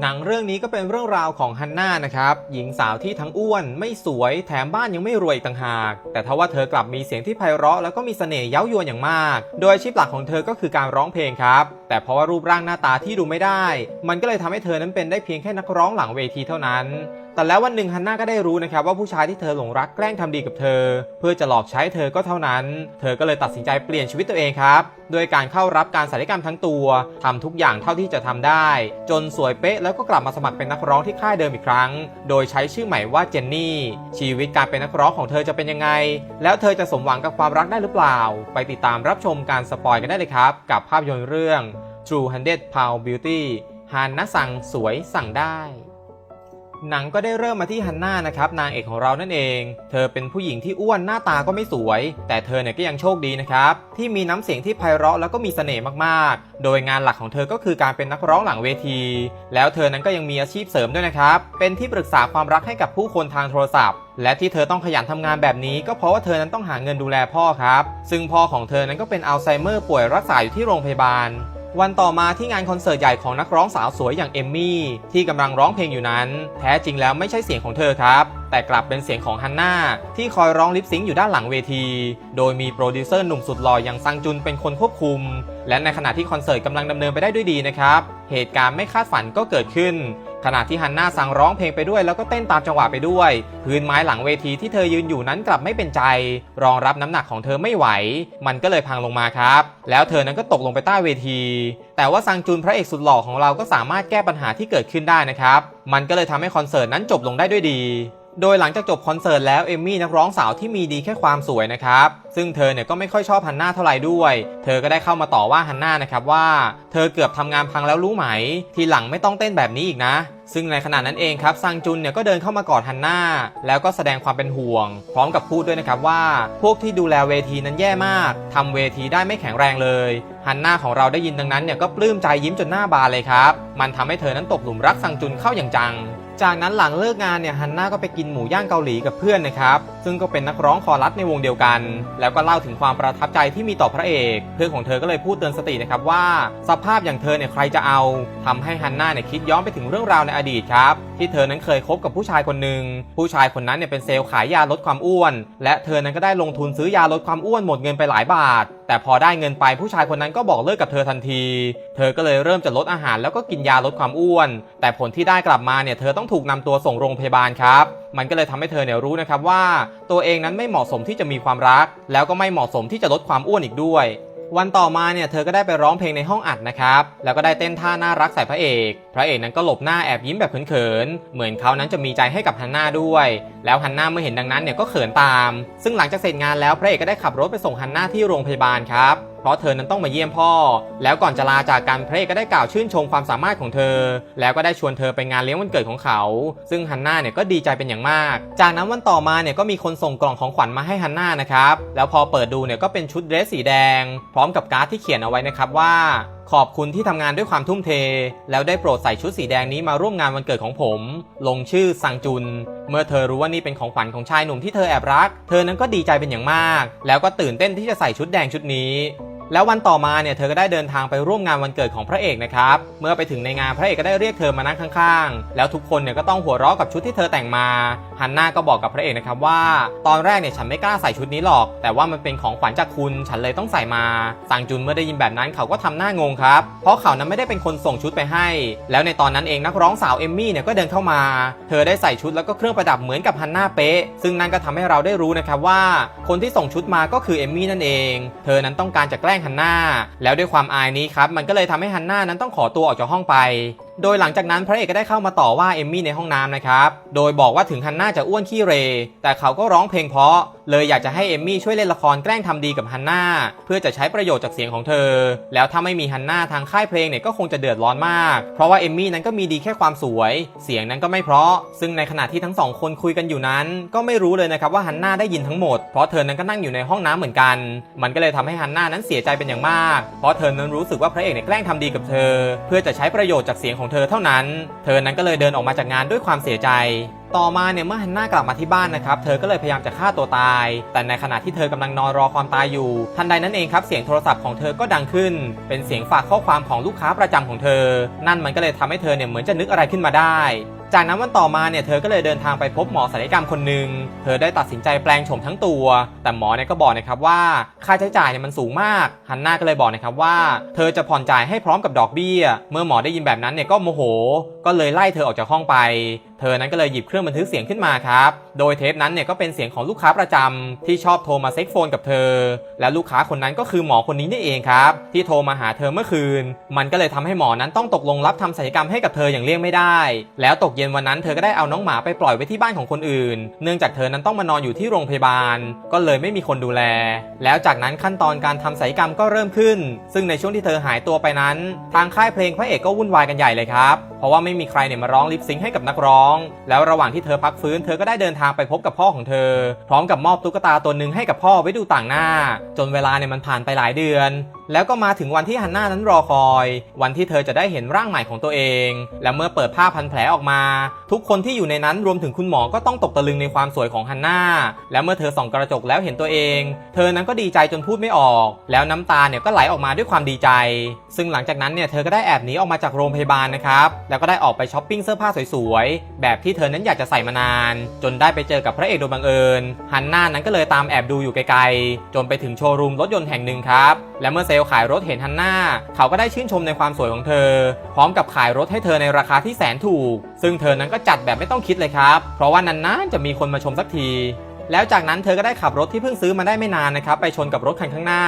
หนังเรื่องนี้ก็เป็นเรื่องราวของฮันน่านะครับ หญิงสาวที่ทั้งอ้วน ไม่สวยแถมบ้านยังไม่รวยอีกต่างหาก แต่ทว่าเธอกลับมีเสียงที่ไพเราะแล้วก็มีเสน่ห์เย้ายวนอย่างมาก โดยอาชีพหลักของเธอก็คือการร้องเพลงครับ แต่เพราะว่ารูปร่างหน้าตาที่ดูไม่ได้ มันก็เลยทำให้เธอนั้นเป็นได้เพียงแค่นักร้องหลังเวทีเท่านั้น แต่แล้ววันหนึ่งฮันน่าก็ได้รู้นะครับว่าผู้ชายที่เธอหลงรักแกล้งทำดีกับเธอ เพื่อจะหลอกใช้เธอก็เท่านั้น เธอก็เลยตัดสินใจเปลี่ยนชีวิตตัวเองครับโดยการเข้ารับการศัลยกรรมทั้งตัวทำทุกอย่างเท่าที่จะทำได้ จนสวยเป๊ะแล้วก็กลับมาสมัครเป็นนักร้องที่ค่ายเดิมอีกครั้ง โดยใช้ชื่อใหม่ว่าเจนนี่ ชีวิตการเป็นนักร้องของเธอจะเป็นยังไง แล้วเธอจะสมหวังกับความรักได้หรือเปล่า ไปติดตามรับชมการสปอยกันได้เลยครับ กับภาพยนตร์เรื่อง True 100 Pound Beauty ฮานนะสั่งสวยสั่งได้ หนังก็ได้เริ่มมาที่ฮันน่านะครับนางเอกของเรานั่นเอง เธอเป็นผู้หญิงที่อ้วนหน้าตาก็ไม่สวย แต่เธอเนี่ยก็ยังโชคดีนะครับที่มีน้ำเสียงที่ไพเราะแล้วก็มีเสน่ห์มากๆ โดยงานหลักของเธอก็คือการเป็นนักร้องหลังเวที แล้วเธอนั้นก็ยังมีอาชีพเสริมด้วยนะครับเป็นที่ปรึกษาความรักให้กับผู้คนทางโทรศัพท์และที่เธอต้องขยันทำงานแบบนี้ก็เพราะว่าเธอนั้นต้องหาเงินดูแลพ่อครับ ซึ่งพ่อของเธอนั้นก็เป็นอัลไซเมอร์ป่วยรักษาอยู่ที่โรงพยาบาล วันต่อมาที่งานคอนเสิร์ตใหญ่ของนักร้องสาวสวยอย่างเอมมี่ที่กำลังร้องเพลงอยู่นั้น แท้จริงแล้วไม่ใช่เสียงของเธอครับ แต่กลับเป็นเสียงของฮันน่าที่คอยร้องลิปซิงค์อยู่ด้านหลังเวที โดยมีโปรดิวเซอร์หนุ่มสุดหล่ออย่างซังจุนเป็นคนควบคุม และในขณะที่คอนเสิร์ตกำลังดำเนินไปได้ด้วยดีนะครับ เหตุการณ์ไม่คาดฝันก็เกิดขึ้น ขณะที่ฮันน่าสั่งร้องเพลงไปด้วยแล้วก็เต้นตามจังหวะไปด้วย พื้นไม้หลังเวทีที่เธอยืนอยู่นั้นกลับไม่เป็นใจ รองรับน้ำหนักของเธอไม่ไหว มันก็เลยพังลงมาครับ แล้วเธอนั้นก็ตกลงไปใต้เวที แต่ว่าซังจุนพระเอกสุดหล่อของเราก็สามารถแก้ปัญหาที่เกิดขึ้นได้นะครับ มันก็เลยทำให้คอนเสิร์ตนั้นจบลงได้ด้วยดี โดยหลังจากจบคอนเสิร์ตแล้วเอมมี่นักร้องสาวที่มีดีแค่ความสวยนะครับ ซึ่งเธอเนี่ยก็ไม่ค่อยชอบฮันน่าเท่าไหร่ด้วย เธอก็ได้เข้ามาต่อว่าฮันน่านะครับว่า เธอเกือบทำงานพังแล้วรู้ไหม ทีหลังไม่ต้องเต้นแบบนี้อีกนะ ซึ่งในขณะนั้นเองครับซังจุนเนี่ยก็เดินเข้ามากอดฮันน่าแล้วก็แสดงความเป็นห่วง พร้อมกับพูดด้วยนะครับว่า พวกที่ดูแลเวทีนั้นแย่มากทำเวทีได้ไม่แข็งแรงเลยฮันน่าของเราได้ยินดังนั้นเนี่ยก็ปลื้มใจยิ้มจนหน้าบานเลยครับมันทำให้เธอนั้นตกหลุมรักซังจุนเข้าอย่างจัง จากนั้นหลังเลิกงานเนี่ยฮันน่าก็ไปกินหมูย่างเกาหลีกับเพื่อนนะครับ ซึ่งก็เป็นนักร้องคอรัสในวงเดียวกัน แล้วก็เล่าถึงความประทับใจที่มีต่อพระเอก เพื่อนของเธอก็เลยพูดเตือนสตินะครับว่า สภาพอย่างเธอเนี่ยใครจะเอาทำให้ฮันน่าเนี่ยคิดย้อนไปถึงเรื่องราวในอดีตครับ ที่เธอนั้นเคยคบกับผู้ชายคนหนึ่งผู้ชายคนนั้นเนี่ยเป็นเซลล์ขายยาลดความอ้วน และเธอนั้นก็ได้ลงทุนซื้อยาลดความอ้วนหมดเงินไปหลายบาท แต่พอได้เงินไปผู้ชายคนนั้นก็บอกเลิกกับเธอทันที เธอก็เลยเริ่มจะลดอาหารแล้วก็กินยาลดความอ้วน แต่ผลที่ได้กลับมาเนี่ยเธอต้องถูกนำตัวส่งโรงพยาบาลครับมันก็เลยทำให้เธอเนี่ยรู้นะครับว่า ตัวเองนั้นไม่เหมาะสมที่จะมีความรัก แล้วก็ไม่เหมาะสมที่จะลดความอ้วนอีกด้วย วันต่อมาเนี่ยเธอก็ได้ไปร้องเพลงในห้องอัดนะครับ แล้วก็ได้เต้นท่าน่ารักใส่พระเอก พระเอกนั้นก็หลบหน้าแอบยิ้มแบบเขินๆ เหมือนเขานั้นจะมีใจให้กับฮันน่าด้วย แล้วฮันน่าเมื่อเห็นดังนั้นเนี่ยก็เขินตาม ซึ่งหลังจากเสร็จงานแล้วพระเอกก็ได้ขับรถไปส่งฮันน่าที่โรงพยาบาลครับเพราะเธอนั้นต้องมาเยี่ยมพ่อ แล้วก่อนจะลาจากกันพระเอกก็ได้กล่าวชื่นชมความสามารถของเธอ แล้วก็ได้ชวนเธอไปงานเลี้ยงวันเกิดของเขา ซึ่งฮันน่าเนี่ยก็ดีใจเป็นอย่างมาก จากนั้นวันต่อมาเนี่ยก็มีคนส่งกล่องของขวัญมาให้ฮันน่านะครับ แล้วพอเปิดดูเนี่ยก็เป็นชุดเดรสสีแดง พร้อมกับการ์ดที่เขียนเอาไว้นะครับว่า ขอบคุณที่ทำงานด้วยความทุ่มเท แล้วได้โปรดใส่ชุดสีแดงนี้มาร่วมงานวันเกิดของผม ลงชื่อซังจุน เมื่อเธอรู้ว่านี่เป็นของขวัญของชายหนุ่มที่เธอแอบรัก เธอนั้นก็ดีใจเป็นอย่างมาก แล้วก็ตื่นเต้นที่จะใส่ชุดแดงชุดนี้ แล้ววันต่อมาเนี่ยเธอก็ได้เดินทางไปร่วมงานวันเกิดของพระเอกนะครับ เมื่อไปถึงในงานพระเอกก็ได้เรียกเธอมานั่งข้างๆ แล้วทุกคนเนี่ยก็ต้องหัวเราะกับชุดที่เธอแต่งมาฮันน่าก็บอกกับพระเอกนะครับว่า ตอนแรกเนี่ยฉันไม่กล้าใส่ชุดนี้หรอก แต่ว่ามันเป็นของขวัญจากคุณฉันเลยต้องใส่มาซังจุนเมื่อได้ยินแบบนั้นเขาก็ทำหน้างงครับเพราะเขานั้นไม่ได้เป็นคนส่งชุดไปให้ แล้วในตอนนั้นเองนักร้องสาวเอมมี่เนี่ยก็เดินเข้ามา เธอได้ใส่ชุดแล้วก็เครื่องประดับเหมือนกับฮันน่าเป๊ะซึ่งนั่นก็ทำให้เราได้รู้นะครับว่า คนที่ส่งชุดมาก็คือเอมมี่นั่นเอง เธอนั้นต้องการจะแกล้งฮันน่าแล้วด้วยความอายนี้ครับมันก็เลยทำให้ฮันน่านั้นต้องขอตัวออกจากห้องไป โดยหลังจากนั้นพระเอกก็ได้เข้ามาต่อว่าเอมมี่ในห้องน้ำนะครับโดยบอกว่าถึงฮันน่าจะอ้วนขี้เร แต่เขาก็ร้องเพลงเพราะเลยอยากจะให้เอมมี่ช่วยเล่นละครแกล้งทำดีกับฮันน่าเพื่อจะใช้ประโยชน์จากเสียงของเธอ แล้วถ้าไม่มีฮันน่าทางค่ายเพลงเนี่ยก็คงจะเดือดร้อนมาก เพราะว่าเอมมี่นั้นก็มีดีแค่ความสวย เสียงนั้นก็ไม่เพราะ ซึ่งในขณะที่ทั้งสองคนคุยกันอยู่นั้น ก็ไม่รู้เลยนะครับว่าฮันน่าได้ยินทั้งหมด เพราะเธอนั้นก็นั่งอยู่ในห้องน้ำเหมือนกัน มันก็เลยทำให้ฮันน่านั้นเสียใจเป็นอย่างมาก เพราะเธอนั้นรู้สึกว่าพระเอกเนี่ยแกล้งทำดีกับเธอ เพื่อจะใช้ประโยชน์จากเสียงของเธอเท่านั้น เธอนั้นก็เลยเดินออกมาจากงานด้วยความเสียใจ ต่อมาเนี่ยเมื่อฮันน่ากลับมาที่บ้านนะครับเธอก็เลยพยายามจะฆ่าตัวตาย แต่ในขณะที่เธอกำลังนอนรอความตายอยู่ ทันใดนั้นเองครับเสียงโทรศัพท์ของเธอก็ดังขึ้น เป็นเสียงฝากข้อความของลูกค้าประจำของเธอ นั่นมันก็เลยทำให้เธอเนี่ยเหมือนจะนึกอะไรขึ้นมาได้จากนั้นวันต่อมาเนี่ยเธอก็เลยเดินทางไปพบหมอศัลยกรรมคนหนึ่ง เธอได้ตัดสินใจแปลงโฉมทั้งตัว แต่หมอเนี่ยก็บอกนะครับว่าค่าใช้จ่ายเนี่ยมันสูงมาก ฮันน่าก็เลยบอกนะครับว่า เธอจะผ่อนจ่ายให้พร้อมกับดอกเบี้ย เมื่อหมอได้ยินแบบนั้นเนี่ยก็โมโหก็เลยไล่เธอออกจากห้องไป เธอนั้นก็เลยหยิบเครื่องบันทึกเสียงขึ้นมาครับ โดยเทปนั้นเนี่ยก็เป็นเสียงของลูกค้าประจำที่ชอบโทรมาเซ็กโฟนกับเธอ และลูกค้าคนนั้นก็คือหมอคนนี้นี่เองครับ ที่โทรมาหาเธอเมื่อคืน มันก็เลยทำให้หมอนั้นต้องตกลงรับทำศัลยกรรมให้กับเธออย่างเลี่ยงไม่ได้ แล้วตกเย็นวันนั้นเธอก็ได้เอาน้องหมาไปปล่อยไว้ที่บ้านของคนอื่น เนื่องจากเธอนั้นต้องมานอนอยู่ที่โรงพยาบาล ก็เลยไม่มีคนดูแล แล้วจากนั้นขั้นตอนการทำศัลยกรรมก็เริ่มขึ้น ซึ่งในช่วงที่เธอหายตัวไปนั้น ทางค่ายเพลงพระเอกก็วุ่นวายกันใหญ่เลยครับ เพราะว่าไม่ไมีใครเนี่ยมาร้องลิปซิงค์ให้กับนักร้อง แล้วระหว่างที่เธอพักฟื้นเธอก็ได้เดินทางไปพบกับพ่อของเธอ พร้อมกับมอบตุ๊กตาตัวหนึ่งให้กับพ่อไว้ดูต่างหน้า จนเวลาเนี่ยมันผ่านไปหลายเดือน แล้วก็มาถึงวันที่ฮันน่านั้นรอคอย วันที่เธอจะได้เห็นร่างใหม่ของตัวเอง และเมื่อเปิดผ้าพันแผลออกมา ทุกคนที่อยู่ในนั้นรวมถึงคุณหมอก็ต้องตกตะลึงในความสวยของฮันน่าและเมื่อเธอส่องกระจกแล้วเห็นตัวเอง เธอนั้นก็ดีใจจนพูดไม่ออก แล้วน้ำตาเนี่ยก็ไหลออกมาด้วยความดีใจ ซึ่งหลังจากนั้นเนี่ยเธอก็ได้แอบหนีออกมาจากโรงพยาบาลนะครับแล้วก็ได้ออกไปช้อปปิ้งเสื้อผ้าสวยๆแบบที่เธอนั้นอยากจะใส่มานาน จนได้ไปเจอกับพระเอกโดยบังเอิญฮันน่านั้นก็เลยตามแอบดูอยู่ไกลๆจนไปถึงโชว์รูมรถยนต์แห่งหนึ่งครับและเมื่อเซลลขายรถเห็นฮันน่าเขาก็ได้ชื่นชมในความสวยของเธอ พร้อมกับขายรถให้เธอในราคาที่แสนถูก ซึ่งเธอนั้นก็จัดแบบไม่ต้องคิดเลยครับ เพราะว่านานๆจะมีคนมาชมสักที แล้วจากนั้นเธอก็ได้ขับรถที่เพิ่งซื้อมาได้ไม่นานนะครับไปชนกับรถคันข้างหน้า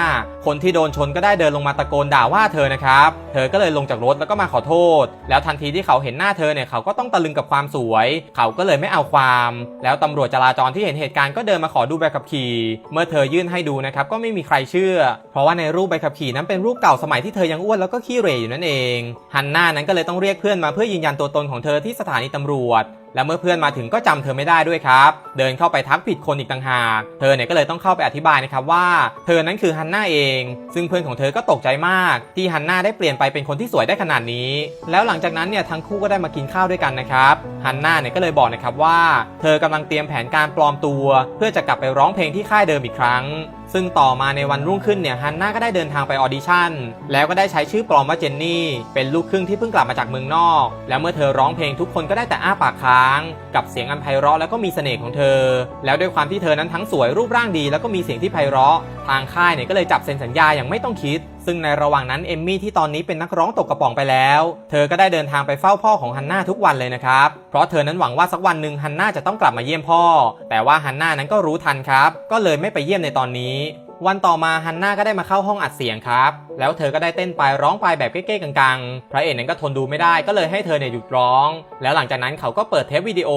คนที่โดนชนก็ได้เดินลงมาตะโกนด่าว่าเธอนะครับเธอก็เลยลงจากรถแล้วก็มาขอโทษ แล้วทันทีที่เขาเห็นหน้าเธอเนี่ยเขาก็ต้องตะลึงกับความสวย เขาก็เลยไม่เอาความ แล้วตำรวจจราจรที่เห็นเหตุการณ์ก็เดินมาขอดูใบขับขี่ เมื่อเธอยื่นให้ดูนะครับก็ไม่มีใครเชื่อ เพราะว่าในรูปใบขับขี่นั้นเป็นรูปเก่าสมัยที่เธอยังอ้วนแล้วก็ขี้เหร่อยู่นั่นเองฮันน่านั้นก็เลยต้องเรียกเพื่อนมาเพื่อยืนยันตัวตนของเธอที่สถานีตำรวจ และเมื่อเพื่อนมาถึงก็จำเธอไม่ได้ด้วยครับ เดินเข้าไปทักผิดคนอีกต่างหาก เธอเนี่ยก็เลยต้องเข้าไปอธิบายนะครับว่า เธอนั้นคือฮันน่าเอง ซึ่งเพื่อนของเธอก็ตกใจมาก ที่ฮันน่าได้เปลี่ยนไปเป็นคนที่สวยได้ขนาดนี้ แล้วหลังจากนั้นเนี่ยทั้งคู่ก็ได้มากินข้าวด้วยกันนะครับฮันน่าเนี่ยก็เลยบอกนะครับว่า เธอกำลังเตรียมแผนการปลอมตัว เพื่อจะกลับไปร้องเพลงที่ค่ายเดิมอีกครั้ง ซึ่งต่อมาในวันรุ่งขึ้นเนี่ยฮันน่าก็ได้เดินทางไปออดิชั่น แล้วก็ได้ใช้ชื่อปลอมว่าเจนนี่ เป็นลูกครึ่งที่เพิ่งกลับมาจากเมืองนอก แล้วเมื่อเธอร้องเพลงทุกคนก็ได้แต่อ้าปากค้าง กับเสียงอันไพเราะแล้วก็มีเสน่ห์ของเธอ แล้วด้วยความที่เธอนั้นทั้งสวยรูปร่างดี แล้วก็มีเสียงที่ไพเราะ ทางค่ายเนี่ยก็เลยจับเซ็นสัญญาอย่างไม่ต้องคิด ซึ่งในระหว่างนั้นเอมมี่ที่ตอนนี้เป็นนักร้องตกกระป๋องไปแล้ว เธอก็ได้เดินทางไปเฝ้าพ่อของฮันน่าทุกวันเลยนะครับ เพราะเธอนั้นหวังว่าสักวันหนึ่งฮันน่าจะต้องกลับมาเยี่ยมพ่อ แต่ว่าฮันน่านั้นก็รู้ทันครับ ก็เลยไม่ไปเยี่ยมในตอนนี้ วันต่อมาฮันน่าก็ได้มาเข้าห้องอัดเสียงครับ แล้วเธอก็ได้เต้นไปร้องไปแบบเก้ๆกังๆ พระเอกนั้นก็ทนดูไม่ได้ก็เลยให้เธอเนี่ยหยุดร้อง แล้วหลังจากนั้นเขาก็เปิดเทปวิดีโอ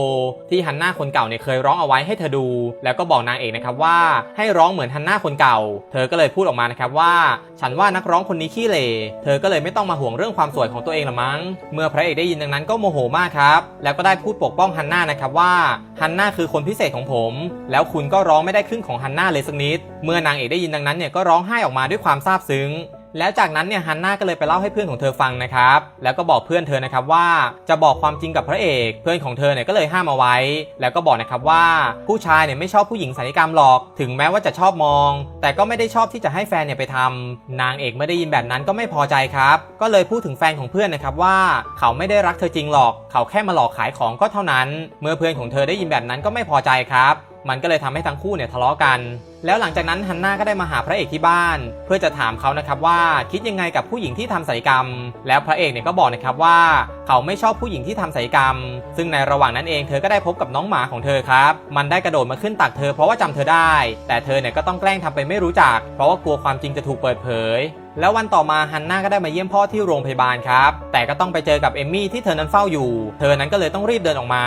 ที่ฮันน่าคนเก่าเนี่ยเคยร้องเอาไว้ให้เธอดู แล้วก็บอกนางเอกนะครับว่าให้ร้องเหมือนฮันน่าคนเก่า เธอก็เลยพูดออกมานะครับว่า ฉันว่านักร้องคนนี้ขี้เหร่เธอก็เลยไม่ต้องมาห่วงเรื่องความสวยของตัวเองละมั้ง เมื่อพระเอกได้ยินดังนั้นก็โมโหมากครับ แล้วก็ได้พูดปกป้องฮันน่านะครับว่าฮันน่าคือคนพิเศษของผม แล้วคุณก็ร้องไม่ได้ครึ่งของฮันน่าเลยสักนิด เมื่อนางเอกได้ยินดังนั้นเนี่ยก็ร้องไห้ออกมาด้วยความซาบซึ้ง แล้วจากนั้นเนี่ยฮันน่าก็เลยไปเล่าให้เพื่อนของเธอฟังนะครับ แล้วก็บอกเพื่อนเธอนะครับว่าจะบอกความจริงกับพระเอก เพื่อนของเธอเนี่ยก็เลยห้ามเอาไว้ แล้วก็บอกนะครับว่าผู้ชายเนี่ยไม่ชอบผู้หญิงสัญญกรรมหรอก ถึงแม้ว่าจะชอบมอง แต่ก็ไม่ได้ชอบที่จะให้แฟนเนี่ยไปทำนางเอกไม่ได้ยินแบบนั้นก็ไม่พอใจครับ ก็เลยพูดถึงแฟนของเพื่อนนะครับว่า เขาไม่ได้รักเธอจริงหรอก เขาแค่มาหลอกขายของก็เท่านั้น เมื่อเพื่อนของเธอได้ยินแบบนั้นก็ไม่พอใจครับ มันก็เลยทำให้ทั้งคู่เนี่ยทะเลาะกันแล้วหลังจากนั้นฮันน่าก็ได้มาหาพระเอกที่บ้าน เพื่อจะถามเขานะครับว่าคิดยังไงกับผู้หญิงที่ทำศัลยกรรม แล้วพระเอกเนี่ยก็บอกนะครับว่า เขาไม่ชอบผู้หญิงที่ทำศัลยกรรม ซึ่งในระหว่างนั้นเองเธอก็ได้พบกับน้องหมาของเธอครับ มันได้กระโดดมาขึ้นตักเธอเพราะว่าจำเธอได้ แต่เธอเนี่ยก็ต้องแกล้งทำเป็นไม่รู้จัก เพราะว่ากลัวความจริงจะถูกเปิดเผยแล้ววันต่อมาฮันน่าก็ได้มาเยี่ยมพ่อที่โรงพยาบาลครับ แต่ก็ต้องไปเจอกับเอมมี่ที่เธอนั้นเฝ้าอยู่ เธอนั้นก็เลยต้องรีบเดินออกมา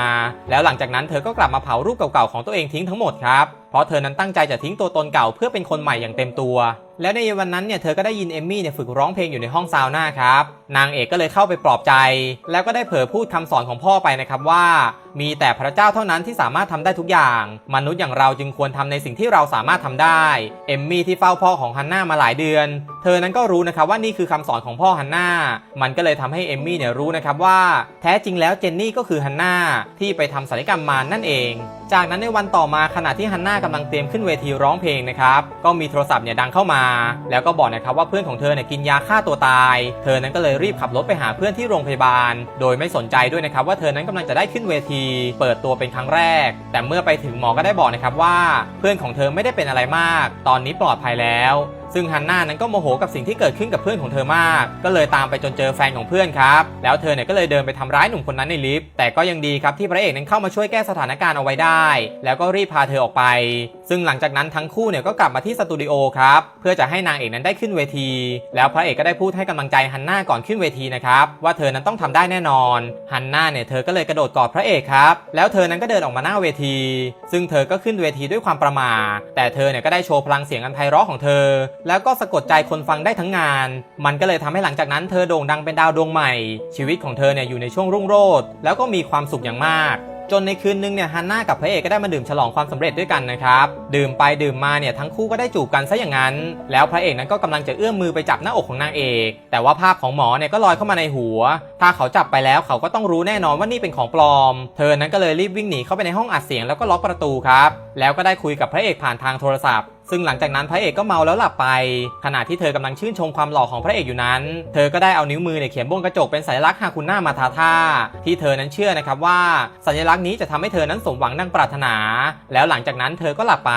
แล้วหลังจากนั้นเธอก็กลับมาเผารูปเก่าๆของตัวเองทิ้งทั้งหมดครับ เพราะเธอนั้นตั้งใจจะทิ้งตัวตนเก่าเพื่อเป็นคนใหม่อย่างเต็มตัว แล้วในวันนั้นเนี่ยเธอก็ได้ยินเอมมี่เนี่ยฝึกร้องเพลงอยู่ในห้องซาวน่าครับ นางเอกก็เลยเข้าไปปลอบใจ แล้วก็ได้เผลอพูดคำสอนของพ่อไปนะครับว่า มีแต่พระเจ้าเท่านั้นที่สามารถทำได้ทุกอย่าง มนุษย์อย่างเราจึงควรทำในสิ่งที่เราสามารถทำได้ เอมมี่ที่เฝ้าพ่อของฮันน่ามาหลายเดือน เธอนั้นก็รู้นะครับว่านี่คือคำสอนของพ่อฮันน่า มันก็เลยทำให้เอมมี่เนี่ยรู้นะครับว่า แท้จริงแล้วเจนนี่ก็คือฮันน่าที่ไปทำศัลยกรรมมานั่นเอง จากนั้นในวันต่อมาขณะที่ฮันน่ากำลังเตรียมขึ้นเวทีร้องเพลงนะครับก็มีโทรศัพท์เนี่ยดังเข้ามา แล้วก็บอกนะครับว่าเพื่อนของเธอเนี่ยกินยาฆ่าตัวตาย เธอนั้นก็เลยรีบขับรถไปหาเพื่อนที่โรงพยาบาล โดยไม่สนใจด้วยนะครับว่าเธอนั้นกำลังจะได้ขึ้นเวที เปิดตัวเป็นครั้งแรก แต่เมื่อไปถึงหมอก็ได้บอกนะครับว่า เพื่อนของเธอไม่ได้เป็นอะไรมาก ตอนนี้ปลอดภัยแล้ว ซึ่งฮันน่านั้นก็โมโหกับสิ่งที่เกิดขึ้นกับเพื่อนของเธอมาก ก็เลยตามไปจนเจอแฟนของเพื่อนครับ แล้วเธอเนี่ยก็เลยเดินไปทำร้ายหนุ่มคนนั้นในลิฟต์ แต่ก็ยังดีครับที่พระเอกนั้นเข้ามาช่วยแก้สถานการณ์เอาไว้ได้ แล้วก็รีบพาเธอออกไป ซึ่งหลังจากนั้นทั้งคู่เนี่ยก็กลับมาที่สตูดิโอครับ เพื่อจะให้นางเอกนั้นได้ขึ้นเวที แล้วพระเอกก็ได้พูดให้กำลังใจฮันน่าก่อนขึ้นเวทีนะครับว่าเธอนั้นต้องทำได้แน่นอน ฮันน่าเนี่ยเธอก็เลยกระโดดกอดพระเอกครับ แล้วเธอนั้นก็เดินออกมาหน้าเวที ซึ่งเธอก็ขึ้นเวทีด้วยความประมา แต่เธอเนี่ยก็ได้โชว์พลังเสียงอันไพเราะของเธอแล้วก็สะกดใจคนฟังได้ทั้งงาน มันก็เลยทำให้หลังจากนั้นเธอโด่งดังเป็นดาวดวงใหม่ ชีวิตของเธอเนี่ยอยู่ในช่วงรุ่งโรจน์แล้วก็มีความสุขอย่างมาก จนในคืนนึงเนี่ยฮันน่ากับพระเอกก็ได้มาดื่มฉลองความสำเร็จด้วยกันนะครับ ดื่มไปดื่มมาเนี่ยทั้งคู่ก็ได้จูบกันซะอย่างนั้น แล้วพระเอกนั้นก็กำลังจะเอื้อมมือไปจับหน้าอกของนางเอก แต่ว่าภาพของหมอเนี่ยก็ลอยเข้ามาในหัว ถ้าเขาจับไปแล้วเขาก็ต้องรู้แน่นอนว่านี่เป็นของปลอม เธอนั้นก็เลยรีบวิ่งหนีเข้าไปในห้องอัดเสียงแล้วก็ล็อกประตูครับ แล้วก็ได้คุยกับพระเอกผ่านทางโทรศัพท์ ซึ่งหลังจากนั้นพระเอกก็เมาแล้วหลับไป ขณะที่เธอกำลังชื่นชมความหล่อของพระเอกอยู่นั้น เธอก็ได้เอานิ้วมือเนี่ยเขียนบนกระจกเป็นสัญลักษณ์ฮาคุน่ามาทาท่าที่เธอนั้นเชื่อนะครับว่า สัญลักษณ์นี้จะทำให้เธอนั้นสมหวังดังปรารถนา แล้วหลังจากนั้นเธอก็หลับไป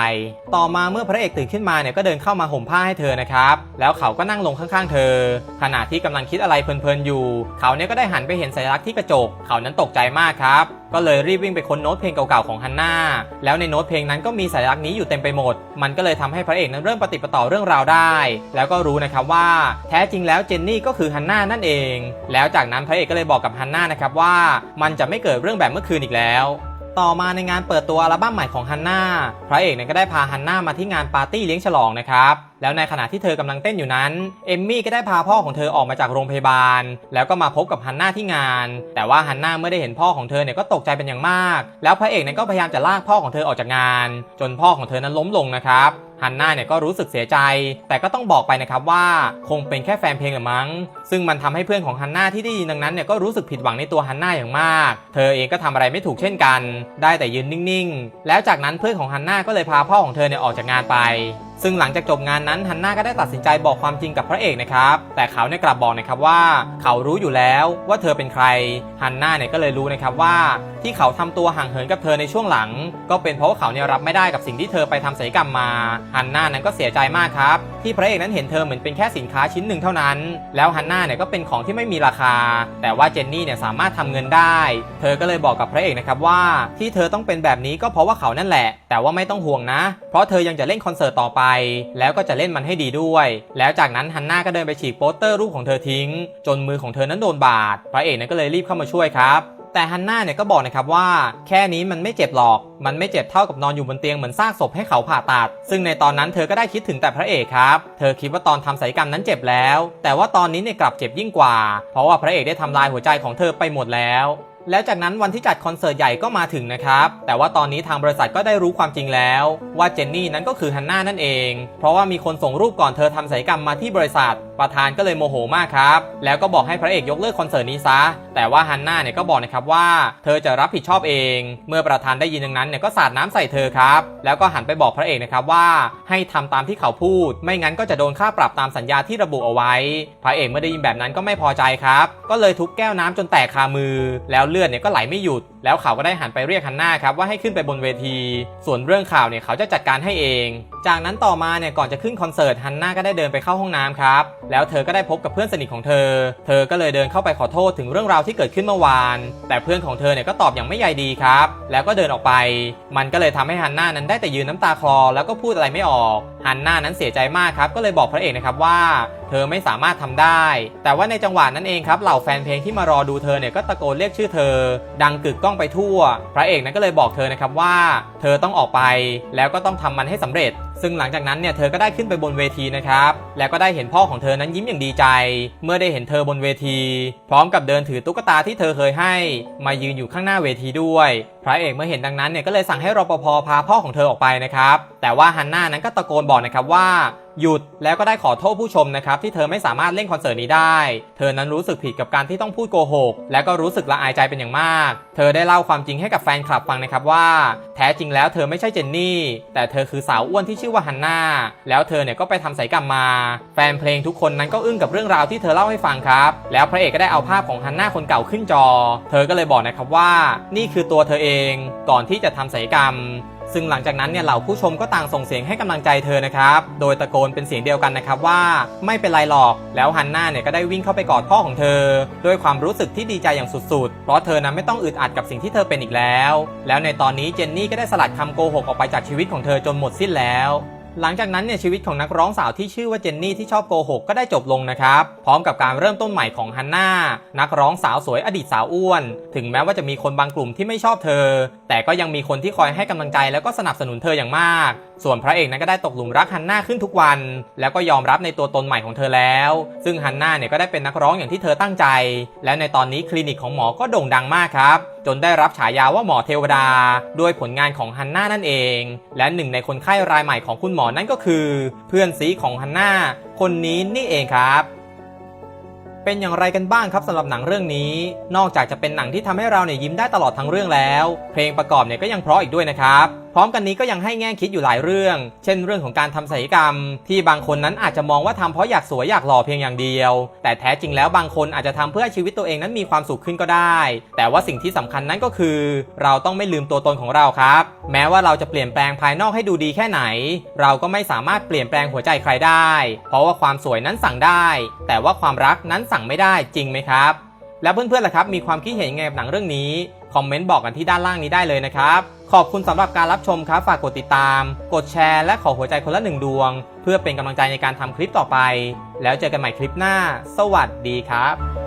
ต่อมาเมื่อพระเอกตื่นขึ้นมาเนี่ยก็เดินเข้ามาห่มผ้าให้เธอนะครับแล้วเขาก็นั่งลงข้างๆ เธอ ขณะที่กำลังคิดอะไรเพลินๆอยู่ เขาเนี่ยก็ได้หันไปเห็นสัญลักษณ์ที่กระจก เขานั้นตกใจมากครับก็เลยรีบวิ่งไปค้นโน้ตเพลงเก่าๆของฮันน่าแล้วในโน้ตเพลงนั้นก็มีสัญลักษณ์นี้อยู่เต็มไปหมด มันก็เลยททำให้พระเอกนั้นเริ่มปฏิปต่อเรื่องราวได้ แล้วก็รู้นะครับว่าแท้จริงแล้วเจนนี่ก็คือฮันน่านั่นเอง แล้วจากนั้นพระเอกก็เลยบอกกับฮันน่านะครับว่ามันจะไม่เกิดเรื่องแบบเมื่อคืนอีกแล้วต่อมาในงานเปิดตัวอัลบั้มใหม่ของฮันน่า พระเอกเนี่ยก็ได้พาฮันน่ามาที่งานปาร์ตี้เลี้ยงฉลองนะครับ แล้วในขณะที่เธอกำลังเต้นอยู่นั้น เอมมี่ก็ได้พาพ่อของเธอออกมาจากโรงพยาบาล แล้วก็มาพบกับฮันน่าที่งาน แต่ว่าฮันน่าเมื่อได้เห็นพ่อของเธอเนี่ยก็ตกใจเป็นอย่างมาก แล้วพระเอกเนี่ยก็พยายามจะลากพ่อของเธอออกจากงาน จนพ่อของเธอนั้นล้มลงนะครับ ฮันน่าเนี่ยก็รู้สึกเสียใจ แต่ก็ต้องบอกไปนะครับว่าคงเป็นแค่แฟนเพลงหรือมั้งซึ่งมันทำให้เพื่อนของฮันน่าที่ได้ยินดังนั้นเนี่ยก็รู้สึกผิดหวังในตัวฮันน่าอย่างมาก เธอเองก็ทำอะไรไม่ถูกเช่นกัน ได้แต่ยืนนิ่งๆ แล้วจากนั้นเพื่อนของฮันน่าก็เลยพาพ่อของเธอเนี่ยออกจากงานไป ซึ่งหลังจากจบงานนั้นฮันน่าก็ได้ตัดสินใจบอกความจริงกับพระเอกนะครับ แต่เขาเนี่ยกลับบอกนะครับว่า เขารู้อยู่แล้วว่าเธอเป็นใครฮันน่าเนี่ยก็เลยรู้นะครับว่า ที่เขาทำตัวห่างเหินกับเธอในช่วงหลัง ก็เป็นเพราะว่าเขาเนี่ยรับไม่ได้กับสิ่งที่เธอไปทำศัลยกรรมมาฮันน่านั้นก็เสียใจมากครับที่พระเอกนั้นเห็นเธอเหมือนเป็นแค่สินค้าชิ้นหนึ่งเท่านั้น แล้วฮันน่าเนี่ยก็เป็นของที่ไม่มีราคา แต่ว่าเจนนี่เนี่ยสามารถทำเงินได้ เธอก็เลยบอกกับพระเอกนะครับว่าที่เธอต้องเป็นแบบนี้ก็เพราะว่าเขานั่นแหละ แต่ว่าไม่ต้องห่วงนะ เพราะเธอยังจะเล่นคอนเสิร์ตต่อไป แล้วก็จะเล่นมันให้ดีด้วย แล้วจากนั้นฮันน่าก็เดินไปฉีกโปสเตอร์รูปของเธอทิ้ง จนมือของเธอนั้นโดนบาด พระเอกนั้นก็เลยรีบเข้ามาช่วยครับ แต่ฮันน่าเนี่ยก็บอกนะครับว่า แค่นี้มันไม่เจ็บหรอก มันไม่เจ็บเท่ากับนอนอยู่บนเตียงเหมือนซากศพให้เขาผ่าตัด ซึ่งในตอนนั้นเธอก็ได้คิดถึงแต่พระเอกครับ เธอคิดว่าตอนทำศัลยกรรมนั้นเจ็บแล้ว แต่ว่าตอนนี้เนี่ยกลับเจ็บยิ่งกว่า เพราะว่าพระเอกได้ทำลายหัวใจของเธอไปหมดแล้ว แล้วจากนั้นวันที่จัดคอนเสิร์ตใหญ่ก็มาถึงนะครับ แต่ว่าตอนนี้ทางบริษัทก็ได้รู้ความจริงแล้ว ว่าเจนนี่นั้นก็คือฮันน่านั่นเอง เพราะว่ามีคนส่งรูปก่อนเธอทำศัลยกรรมมาที่บริษัท ประธานก็เลยโมโหมากครับ แล้วก็บอกให้พระเอกยกเลิกคอนเสิร์ตนี้ซะ แต่ว่าฮันน่าเนี่ยก็บอกนะครับว่า เธอจะรับผิดชอบเอง เมื่อประธานได้ยินดังนั้นเนี่ยก็สาดน้ำใส่เธอครับ แล้วก็หันไปบอกพระเอกนะครับว่า ให้ทำตามที่เขาพูด ไม่งั้นก็จะโดนค่าปรับตามสัญญาที่ระบุเอาไว้ พระเอกเมื่อได้ยินแบบนั้นก็ไม่พอใจครับ ก็เลยทุบแก้วน้ำจนแตกคามือ แล้วเลือดเนี่ยก็ไหลไม่หยุด แล้วเขาก็ได้หันไปเรียกฮันน่าครับว่าให้ขึ้นไปบนเวที ส่วนเรื่องข่าวเนี่ยเขาจะจัดการให้เอง จากนั้นต่อมาเนี่ยก่อนจะขึ้นคอนเสิร์ตฮันน่าก็ได้เดินไปเข้าห้องน้ำครับ แล้วเธอก็ได้พบกับเพื่อนสนิทของเธอ เธอก็เลยเดินเข้าไปขอโทษถึงเรื่องราวที่เกิดขึ้นเมื่อวาน แต่เพื่อนของเธอเนี่ยก็ตอบอย่างไม่ใยดีครับ แล้วก็เดินออกไป มันก็เลยทำให้ฮันน่านั้นได้แต่ยืนน้ำตาคลอ แล้วก็พูดอะไรไม่ออกฮันน่านั้นเสียใจมากครับก็เลยบอกพระเอกนะครับว่า เธอไม่สามารถทำได้ แต่ว่าในจังหวะนั้นเองครับเหล่าแฟนเพลงที่มารอดูเธอเนี่ยก็ตะโกนเรียกชื่อเธอ ดังกึกก้องไปทั่ว พระเอกนั้นก็เลยบอกเธอนะครับว่า เธอต้องออกไปแล้วก็ต้องทำมันให้สำเร็จ ซึ่งหลังจากนั้นเนี่ยเธอก็ได้ขึ้นไปบนเวทีนะครับ แล้วก็ได้เห็นพ่อของเธอนั้นยิ้มอย่างดีใจ เมื่อได้เห็นเธอบนเวที พร้อมกับเดินถือตุ๊กตาที่เธอเคยให้มายืนอยู่ข้างหน้าเวทีด้วย พระเอกเมื่อเห็นดังนั้นเนี่ยก็เลยสั่งให้รปภพาพ่อของเธอออกไปนะครับ แต่ว่าฮันน่านั้นก็ตะโกนบอกนะครับว่า หยุดแล้วก็ได้ขอโทษผู้ชมนะครับที่เธอไม่สามารถเล่นคอนเสิร์ตนี้ได้ เธอนั้นรู้สึกผิดกับการที่ต้องพูดโกหก และก็รู้สึกละอายใจเป็นอย่างมาก เธอได้เล่าความจริงให้กับแฟนคลับฟังนะครับว่า แท้จริงแล้วเธอไม่ใช่เจนนี่ แต่เธอคือสาวอ้วนที่ชื่อว่าฮันน่าแล้วเธอเนี่ยก็ไปทำศัลยกรรมมา แฟนเพลงทุกคนนั้นก็อึ้งกับเรื่องราวที่เธอเล่าให้ฟังครับ แล้วพระเอกก็ได้เอาภาพของฮันน่าคนเก่าขึ้นจอ เธอก็เลยบอกนะครับว่า นี่คือตัวเธอเองก่อนที่จะทำศัลยกรรม ซึ่งหลังจากนั้นเนี่ยเหล่าผู้ชมก็ต่างส่งเสียงให้กำลังใจเธอนะครับ โดยตะโกนเป็นเสียงเดียวกันนะครับว่าไม่เป็นไรหรอก แล้วฮันน่าเนี่ยก็ได้วิ่งเข้าไปกอดพ่อของเธอ ด้วยความรู้สึกที่ดีใจอย่างสุดๆ เพราะเธอนั้นไม่ต้องอึดอัดกับสิ่งที่เธอเป็นอีกแล้ว แล้วในตอนนี้เจนนี่ก็ได้สลัดคำโกหกออกไปจากชีวิตของเธอจนหมดสิ้นแล้ว หลังจากนั้นเนี่ยชีวิตของนักร้องสาวที่ชื่อว่าเจนนี่ที่ชอบโกหกก็ได้จบลงนะครับ พร้อมกับการเริ่มต้นใหม่ของฮันน่านักร้องสาวสวยอดีตสาวอ้วน ถึงแม้ว่าจะมีคนบางกลุ่มที่ไม่ชอบเธอ แต่ก็ยังมีคนที่คอยให้กำลังใจแล้วก็สนับสนุนเธออย่างมากส่วนพระเอกนั้นก็ได้ตกหลุมรักฮันน่าขึ้นทุกวัน แล้วก็ยอมรับในตัวตนใหม่ของเธอแล้ว ซึ่งฮันน่าเนี่ยก็ได้เป็นนักร้องอย่างที่เธอตั้งใจ และในตอนนี้คลินิกของหมอก็โด่งดังมากครับ จนได้รับฉายาว่าหมอเทวดา ด้วยผลงานของฮันน่านั่นเอง และหนึ่งในคนไข้รายใหม่ของคุณหมอนั่นก็คือ เพื่อนซีของฮันน่าคนนี้นี่เองครับเป็นอย่างไรกันบ้างครับสำหรับหนังเรื่องนี้ นอกจากจะเป็นหนังที่ทำให้เราเนี่ยยิ้มได้ตลอดทั้งเรื่องแล้ว เพลงประกอบเนี่ยก็ยังเพราะอีกด้วยนะครับ พร้อมกันนี้ก็ยังให้แง่คิดอยู่หลายเรื่อง เช่นเรื่องของการทำศัลยกรรม ที่บางคนนั้นอาจจะมองว่าทำเพราะอยากสวยอยากหล่อเพียงอย่างเดียว แต่แท้จริงแล้วบางคนอาจจะทำเพื่อให้ชีวิตตัวเองนั้นมีความสุขขึ้นก็ได้ แต่ว่าสิ่งที่สำคัญนั้นก็คือ เราต้องไม่ลืมตัวตนของเราครับ แม้ว่าเราจะเปลี่ยนแปลงภายนอกให้ดูดีแค่ไหน เราก็ไม่สามารถเปลี่ยนแปลงหัวใจใครได้ เพราะว่าความสวยนั้นสั่งได้ แต่ว่าความรักนั้นสั่งไม่ได้จริงไหมครับ แล้วเพื่อนๆล่ะครับมีความคิดเห็นยังไงกับหนังเรื่องนี้ คอมเมนต์บอกกันที่ด้านล่างนี้ได้เลยนะครับ ขอบคุณสำหรับการรับชมครับ ฝากกดติดตาม กดแชร์และขอหัวใจคนละหนึ่งดวง เพื่อเป็นกำลังใจในการทำคลิปต่อไป แล้วเจอกันใหม่คลิปหน้า สวัสดีครับ